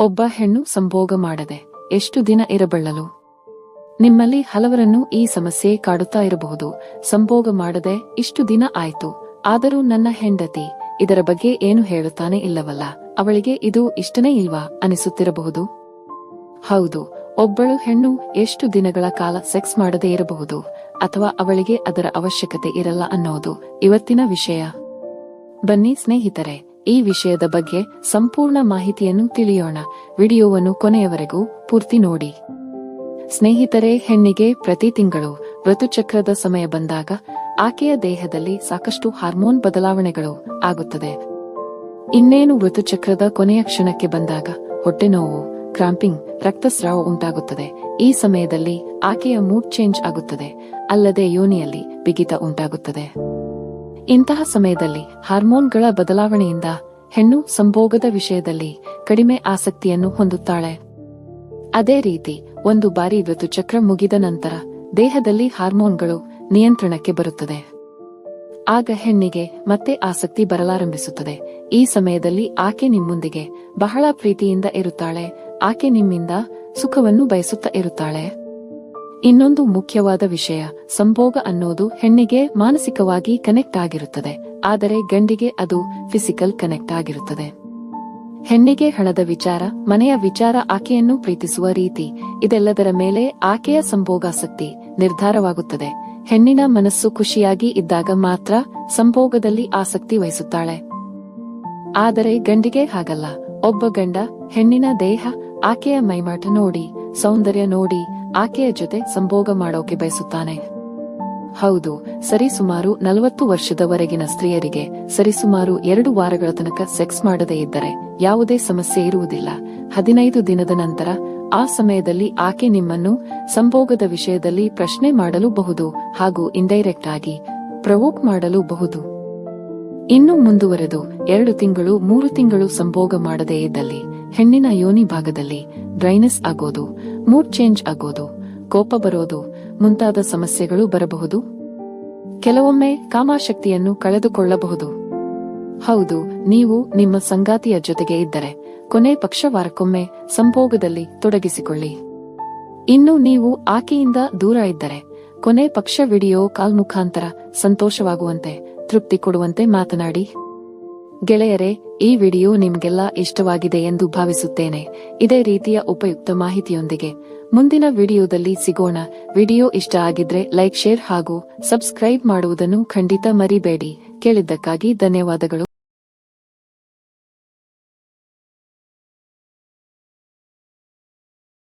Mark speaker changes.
Speaker 1: ಒಬ್ಬ ಹೆಣ್ಣು ಸಂಭೋಗ ಮಾಡದೆ ಎಷ್ಟು ದಿನ ಇರಬಳ್ಳಲು? ನಿಮ್ಮಲ್ಲಿ ಹಲವರನ್ನು ಈ ಸಮಸ್ಯೆ ಕಾಡುತ್ತಾ ಇರಬಹುದು. ಸಂಭೋಗ ಮಾಡದೆ ಇಷ್ಟು ದಿನ ಆಯಿತು. ಆದರೂ ನನ್ನ ಹೆಂಡತಿ ಇದರ ಬಗ್ಗೆ ಏನು ಹೇಳುತ್ತಾನೆ ಇಲ್ಲವಲ್ಲ? ಅವಳಿಗೆ ಇದು ಇಷ್ಟನೇ ಇಲ್ವಾ ಅನಿಸುತ್ತಿರಬಹುದು? ಹೌದು, ಒಬ್ಬಳು ಹೆಣ್ಣು ಎಷ್ಟು ದಿನಗಳ ಕಾಲ ಸೆಕ್ಸ್ ಮಾಡದೇ ಇರಬಹುದು ಅಥವಾ ಅವಳಿಗೆ ಅದರ ಅವಶ್ಯಕತೆ ಇರಲ್ಲ ಅನ್ನೋದು ಇವತ್ತಿನ ವಿಷಯ. ಬನ್ನಿ ಸ್ನೇಹಿತರೆ ಈ ವಿಷಯದ ಬಗ್ಗೆ ಸಂಪೂರ್ಣ ಮಾಹಿತಿಯನ್ನು ತಿಳಿಯೋಣ. ವಿಡಿಯೋವನ್ನು ಕೊನೆಯವರೆಗೂ ಪೂರ್ತಿ ನೋಡಿ. ಸ್ನೇಹಿತರೆ, ಹೆಣ್ಣಿಗೆ ಪ್ರತಿ ತಿಂಗಳು ಋತುಚಕ್ರದ ಸಮಯ ಬಂದಾಗ ಆಕೆಯ ದೇಹದಲ್ಲಿ ಸಾಕಷ್ಟು ಹಾರ್ಮೋನ್ ಬದಲಾವಣೆಗಳು ಆಗುತ್ತದೆ. ಇನ್ನೇನು ಋತುಚಕ್ರದ ಕೊನೆಯ ಕ್ಷಣಕ್ಕೆ ಬಂದಾಗ ಹೊಟ್ಟೆ ನೋವು, ಕ್ರಾಂಪಿಂಗ್, ರಕ್ತಸ್ರಾವ ಉಂಟಾಗುತ್ತದೆ. ಈ ಸಮಯದಲ್ಲಿ ಆಕೆಯ ಮೂಡ್ ಚೇಂಜ್ ಆಗುತ್ತದೆ. ಅಲ್ಲದೆ ಯೋನಿಯಲ್ಲಿ ಬಿಗಿತ ಉಂಟಾಗುತ್ತದೆ. ಇಂತಹ ಸಮಯದಲ್ಲಿ ಹಾರ್ಮೋನ್ಗಳ ಬದಲಾವಣೆಯಿಂದ ಹೆಣ್ಣು ಸಂಭೋಗದ ವಿಷಯದಲ್ಲಿ ಕಡಿಮೆ ಆಸಕ್ತಿಯನ್ನು ಹೊಂದುತ್ತಾಳೆ. ಅದೇ ರೀತಿ, ಒಂದು ಬಾರಿ ಋತುಚಕ್ರ ಮುಗಿದ ನಂತರ ದೇಹದಲ್ಲಿ ಹಾರ್ಮೋನ್ಗಳು ನಿಯಂತ್ರಣಕ್ಕೆ ಬರುತ್ತದೆ. ಆಗ ಹೆಣ್ಣಿಗೆ ಮತ್ತೆ ಆಸಕ್ತಿ ಬರಲಾರಂಭಿಸುತ್ತದೆ. ಈ ಸಮಯದಲ್ಲಿ ಆಕೆ ನಿಮ್ಮೊಂದಿಗೆ ಬಹಳ ಪ್ರೀತಿಯಿಂದ ಇರುತ್ತಾಳೆ, ಆಕೆ ನಿಮ್ಮಿಂದ ಸುಖವನ್ನು ಬಯಸುತ್ತಾ ಇರುತ್ತಾಳೆ. ಇನ್ನೊಂದು ಮುಖ್ಯವಾದ ವಿಷಯ, ಸಂಭೋಗ ಅನ್ನೋದು ಹೆಣ್ಣಿಗೆ ಮಾನಸಿಕವಾಗಿ ಕನೆಕ್ಟ್ ಆಗಿರುತ್ತದೆ, ಆದರೆ ಗಂಡಿಗೆ ಅದು ಫಿಸಿಕಲ್ ಕನೆಕ್ಟ್ ಆಗಿರುತ್ತದೆ. ಹೆಣ್ಣಿಗೆ ಹಣದ ವಿಚಾರ, ಮನೆಯ ವಿಚಾರ ಆಕೆಯನ್ನು ಪ್ರೀತಿಸುವ ರೀತಿ, ಇದೆಲ್ಲದರ ಮೇಲೆ ಆಕೆಯ ಸಂಭೋಗಾಸಕ್ತಿ ನಿರ್ಧಾರವಾಗುತ್ತದೆ. ಹೆಣ್ಣಿನ ಮನಸ್ಸು ಖುಷಿಯಾಗಿ ಇದ್ದಾಗ ಮಾತ್ರ ಸಂಭೋಗದಲ್ಲಿ ಆಸಕ್ತಿ ವಹಿಸುತ್ತಾಳೆ. ಆದರೆ ಗಂಡಿಗೆ ಹಾಗಲ್ಲ, ಒಬ್ಬ ಗಂಡ ಹೆಣ್ಣಿನ ದೇಹ, ಆಕೆಯ ಮೈಮಾಟ ನೋಡಿ, ಸೌಂದರ್ಯ ನೋಡಿ ಆಕೆಯ ಜೊತೆ ಸಂಭೋಗ ಮಾಡೋಕೆ ಬಯಸುತ್ತಾನೆ. ಹೌದು, ಸರಿಸುಮಾರು ನಲವತ್ತು ವರ್ಷದವರೆಗಿನ ಸ್ತ್ರೀಯರಿಗೆ ಸರಿಸುಮಾರು ಎರಡು ವಾರಗಳ ತನಕ ಸೆಕ್ಸ್ ಮಾಡದೇ ಇದ್ದರೆ ಯಾವುದೇ ಸಮಸ್ಯೆ ಇರುವುದಿಲ್ಲ. ಹದಿನೈದು ದಿನದ ನಂತರ ಆ ಸಮಯದಲ್ಲಿ ಆಕೆ ನಿಮ್ಮನ್ನು ಸಂಭೋಗದ ವಿಷಯದಲ್ಲಿ ಪ್ರಶ್ನೆ ಮಾಡಲು ಬಹುದು ಹಾಗೂ ಇಂಡೈರೆಕ್ಟ್ ಆಗಿ ಪ್ರವೋಕ್ ಮಾಡಲು ಬಹುದು ಇನ್ನು ಮುಂದುವರೆದು ಎರಡು ತಿಂಗಳು, ಮೂರು ತಿಂಗಳು ಸಂಭೋಗ ಮಾಡದೇ ಇದ್ದಲ್ಲಿ, ಹೆಣ್ಣಿನ ಯೋನಿ ಭಾಗದಲ್ಲಿ ಡ್ರೈನೆಸ್ ಆಗೋದು, ಮೂಡ್ ಚೇಂಜ್ ಆಗೋದು, ಕೋಪ ಬರೋದು, ಮುಂತಾದ ಸಮಸ್ಯೆಗಳು ಬರಬಹುದು. ಕೆಲವೊಮ್ಮೆ ಕಾಮಾಶಕ್ತಿಯನ್ನು ಕಳೆದುಕೊಳ್ಳಬಹುದು. ಹೌದು, ನೀವು ನಿಮ್ಮ ಸಂಗಾತಿಯ ಜೊತೆಗೆ ಇದ್ದರೆ, ಕೊನೆ ಪಕ್ಷ ವಾರಕ್ಕೊಮ್ಮೆ ಸಂಭೋಗದಲ್ಲಿ ತೊಡಗಿಸಿಕೊಳ್ಳಿ. ಇನ್ನು ನೀವು ಆಕೆಯಿಂದ ದೂರ ಇದ್ದರೆ, ಕೊನೆ ಪಕ್ಷ ವಿಡಿಯೋ ಕಾಲ್ ಮುಖಾಂತರ ಸಂತೋಷವಾಗುವಂತೆ ತೃಪ್ತಿ ಕೊಡುವಂತೆ ಮಾತನಾಡಿ. ಗೆಳೆಯರೇ, ಈ ವಿಡಿಯೋ ನಿಮ್ಗೆಲ್ಲ ಇಷ್ಟವಾಗಿದೆ ಎಂದು ಭಾವಿಸುತ್ತೇನೆ. ಇದೇ ರೀತಿಯ ಉಪಯುಕ್ತ ಮಾಹಿತಿಯೊಂದಿಗೆ. ಮುಂದಿನ ವಿಡಿಯೋದಲ್ಲಿ ಸಿಗೋಣ. ವಿಡಿಯೋ ಇಷ್ಟ ಆಗಿದ್ರೆ ಲೈಕ್, ಶೇರ್ ಹಾಗೂ ಸಬ್ಸ್ಕ್ರೈಬ್ ಮಾಡುವುದನ್ನು ಖಂಡಿತ ಮರಿಬೇಡಿ. ಕೇಳಿದ್ದಕ್ಕಾಗಿ ಧನ್ಯವಾದಗಳು.